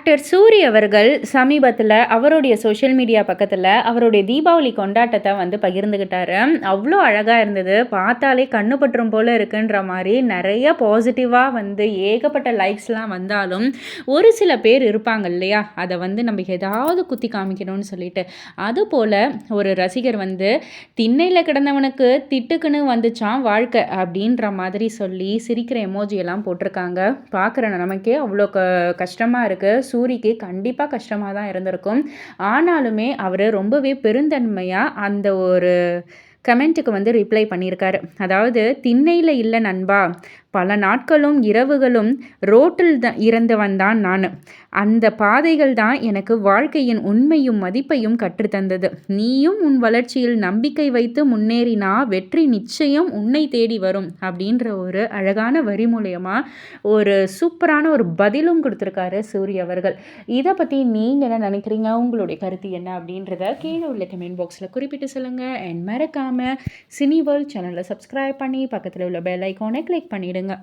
Actor Suri அவர்கள் சமீபத்தில் அவருடைய சோஷியல் மீடியா பக்கத்தில் அவருடைய தீபாவளி கொண்டாட்டத்தை வந்து பகிர்ந்துக்கிட்டாரு அவ்வளோ அழகாக இருந்தது. பார்த்தாலே கண்ணு பற்றும் போல் இருக்குன்ற மாதிரி நிறைய பாசிட்டிவாக வந்து ஏகப்பட்ட லைக்ஸ்லாம் வந்தாலும் ஒரு சில பேர் இருப்பாங்க இல்லையா? அதை வந்து நம்ம ஏதாவது குத்தி காமிக்கணும்னு சொல்லிட்டு. அதுபோல் ஒரு ரசிகர் வந்து திண்ணையில் கிடந்தவனுக்கு திட்டுக்குன்னு வந்துச்சான் வாழ்க்கை அப்படின்ற மாதிரி சொல்லி சிரிக்கிற எமோஜியெல்லாம் போட்டிருக்காங்க. பார்க்குற நமக்கே அவ்வளோ க கஷ்டமாக இருக்குது சூரிக்கு கண்டிப்பாக கஷ்டமாக தான் இருந்திருக்கும். ஆனாலுமே அவர் ரொம்பவே பெருந்தன்மையாக அந்த ஒரு கமெண்ட்டுக்கு வந்து ரிப்ளை பண்ணியிருக்காரு. அதாவது திண்ணையில் இல்லை நண்பா பல நாட்களும் இரவுகளும் ரோட்டில் த இறந்தவன் தான் நான். அந்த பாதைகள் தான் எனக்கு வாழ்க்கையின் உண்மையும் மதிப்பையும் கற்றுத்தந்தது. நீயும் உன் வளர்ச்சியில் நம்பிக்கை வைத்து முன்னேறினா வெற்றி நிச்சயம் உன்னை தேடி வரும் அப்படின்ற ஒரு அழகான வரி மூலயமா ஒரு சூப்பரான ஒரு பதிலும் கொடுத்துருக்காரு சூரிய அவர்கள். இதை பற்றி நீங்கள் என்ன நினைக்கிறீங்க? உங்களுடைய கருத்து என்ன அப்படின்றத கீழே உள்ள கமெண்ட் பாக்ஸில் குறிப்பிட்டு சொல்லுங்கள் அண்ட் மறக்காமல் சினி வேர்ல்ட் சேனலை சப்ஸ்கிரைப் பண்ணி பக்கத்தில் உள்ள பெல் ஐக்கானை கிளிக் பண்ணிவிடுங்க விடுங்க